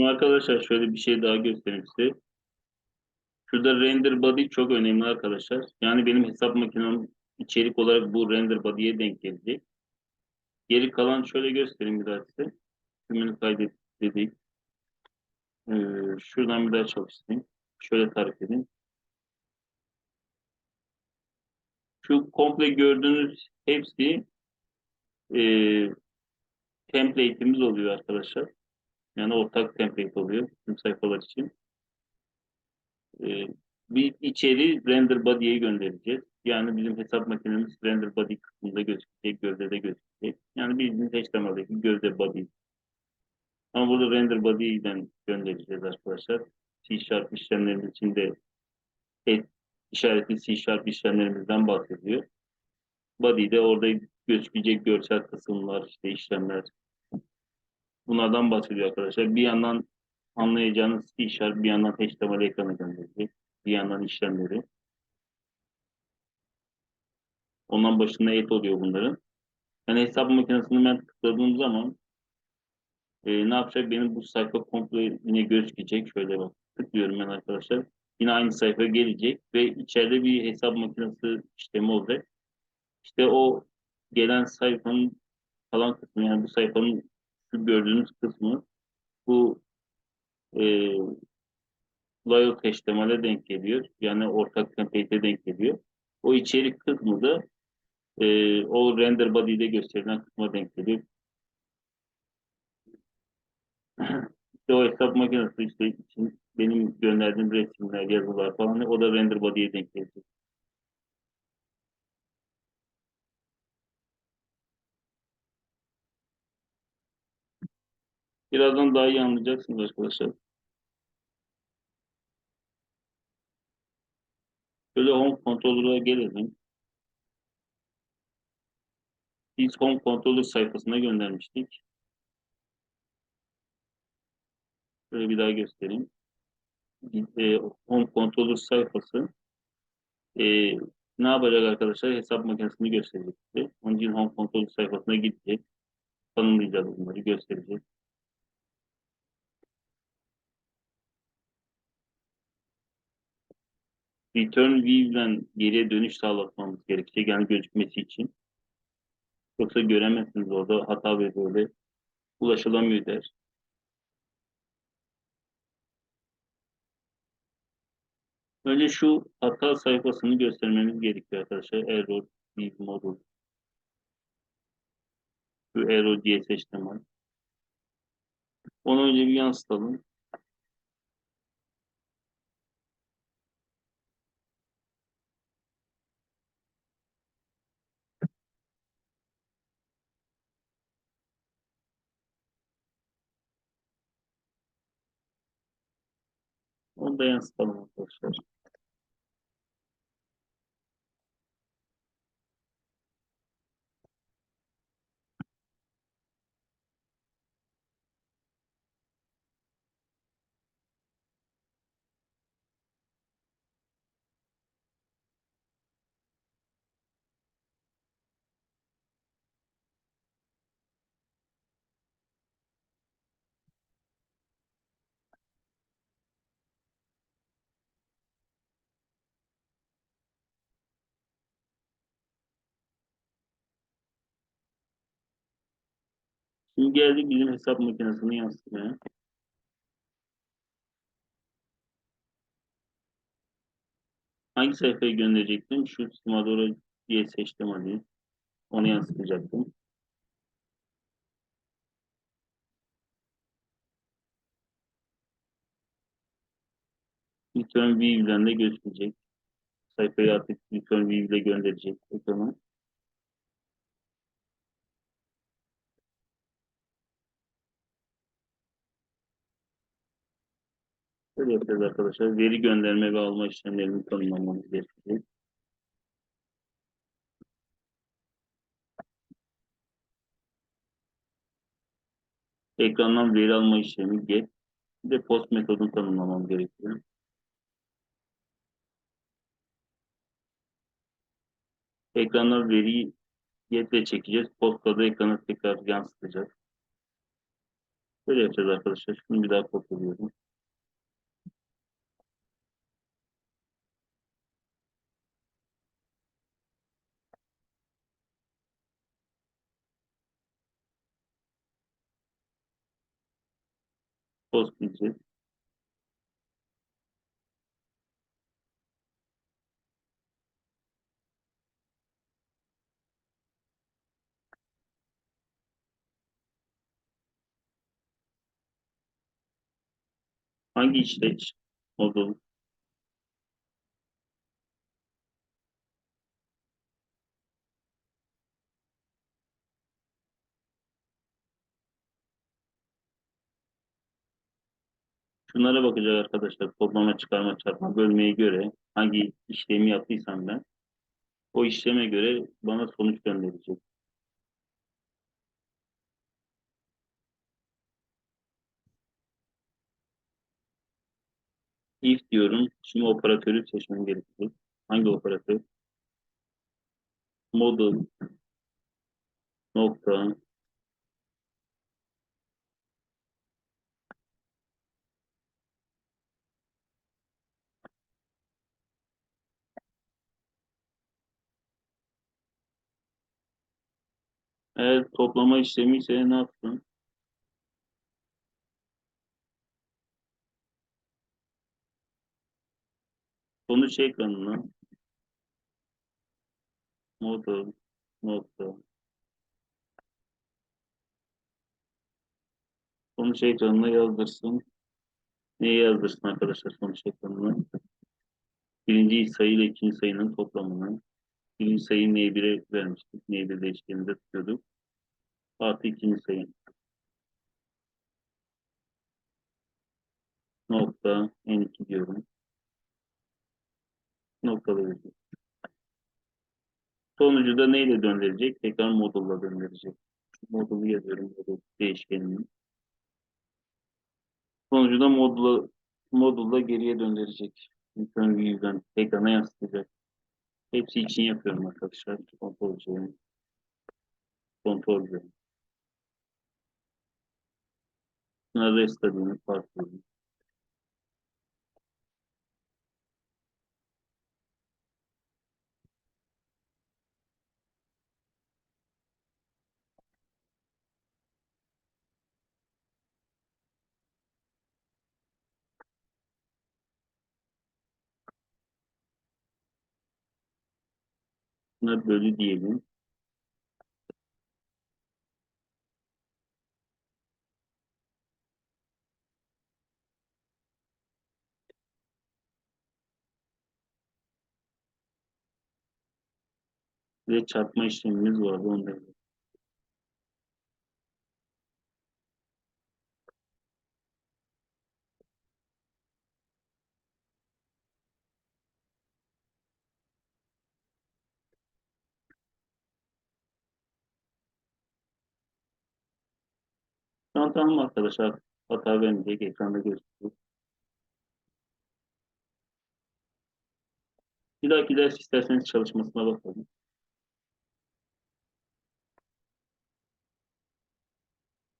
Şimdi arkadaşlar şöyle bir şey daha göstereyim size. Şurada render body çok önemli arkadaşlar. Yani benim hesap makinem içerik olarak bu render body'ye denk gelecek. Geri kalan şöyle göstereyim bir daha size. Tümünü kaydet dedik. Ee, şuradan bir daha çalıştırayım. Şöyle tarif edeyim. Şu komple gördüğünüz hepsi e, template'imiz oluyor arkadaşlar. Yani ortak template oluyor tüm sayfalar için. Ee, bir içeri render body'ye göndereceğiz. Yani bizim hesap makinemiz render body kısmında gözükecek, gövdede gözükecek. Yani bildiğiniz HTML'deki gövde body. Ama burada render body'den göndereceğiz arkadaşlar. C Sharp işlemlerimiz içinde et işaretli C Sharp işlemlerimizden bahsediyor. Body'de orada gözükecek görsel kısımlar, işte işlemler. Bunlardan bahsediyor arkadaşlar. Bir yandan anlayacağınız C Sharp, bir yandan HTML ekranı gönderecek. Bir yandan işlemleri. Ondan başında et oluyor bunların. Yani hesap makinesini ben tıkladığım zaman e, ne yapacak? Benim bu sayfa komple yine gözükecek. Şöyle bak. Tıklıyorum ben arkadaşlar. Yine aynı sayfa gelecek ve içeride bir hesap makinesi işlemi olacak. İşte o gelen sayfanın kalan kısmı yani bu sayfanın şu gördüğünüz kısmı bu e, layout HTML'e denk geliyor. Yani ortak template'e denk geliyor. O içerik kısmı da e, o render body'de gösterilen kısma denk geliyor. işte o hesap makinesi işte için benim gönderdiğim resimler, yazılar falan o da render body'ye denk gelecek. Birazdan daha iyi anlayacaksınız arkadaşlar. Şöyle home controller'a gelelim. Biz home controller sayfasına göndermiştik. Şöyle bir daha göstereyim. E, home controller sayfası e, ne yapacak arkadaşlar? Hesap makinesini gösterecek. Onun için home controller sayfasına gidecek. Tanımlayacağız bunları, gösterecek. Return view'den geriye dönüş sağlatmamız gerekecek yani gözükmesi için. Yoksa göremezsiniz orada hata ve böyle ulaşılamıyor der. Önce şu hata sayfasını göstermemiz gerekiyor arkadaşlar. Error, view model. Şu error diye seçtim. Onu önce bir yansıtalım. Onu da yansıtalım arkadaşlar. Şimdi geldik bizim hesap makinesini yansıtmaya. Hangi sayfayı gönderecektim? Şu Simadora diye seçtim hadi. Onu yansıtacaktım. Return View'den de gözükecek. Sayfayı artık Return View ile gönderecek ekrana. Yapacağız arkadaşlar. Veri gönderme ve alma işlemlerini tanımlamamız gerekecek. Ekrandan veri alma işlemi get. Bir de post metodunu tanımlamam gerekiyor. Ekrandan veriyi getle çekeceğiz. Postada ekranı tekrar yansıtacağız. Böyle yapacağız arkadaşlar. Şunu bir daha kopyalıyorum. Post diyeceğiz. Hangi işleç modul? Şunlara bakacak arkadaşlar. Toplama, çıkarma, çarpma, bölmeye göre hangi işlemi yaptıysam ben o işleme göre bana sonuç gönderecek. If diyorum. Şimdi operatörü seçmem gerekecek. Hangi operatör? Model nokta Eğer toplama işlemi ise ne yapsın? Sonuç ekranına model nokta sonuç ekranına yazdırsın. Neye yazdırsın arkadaşlar sonuç ekranına? Birinci sayı ile ikinci sayının toplamını. Birinci sayıyı n1'e vermiştik. n1 değişkeninde tutuyorduk. Artı ikinci sayı. Nokta n2 diyorum. Nokta verecek. Sonucu da neyle döndürecek? Tekrar modulla döndürecek. Modulu yazıyorum. Modul değişkenini. Sonucu da modulla, modulla geriye döndürecek. İlk önce yüzden ekrana yansıtacak. Hepsi için yapıyorum arkadaşlar. Kontrol ediyorum. Kontrol ediyorum. Şuna rest adını farklı. Buna bölü diyelim. Ve çarpma işlemimiz vardı. Onu da yapalım. Tamam arkadaşlar. Hata vermeyecek. Ekranda gözüküyor. Bir dahaki ders isterseniz çalışmasına bakalım.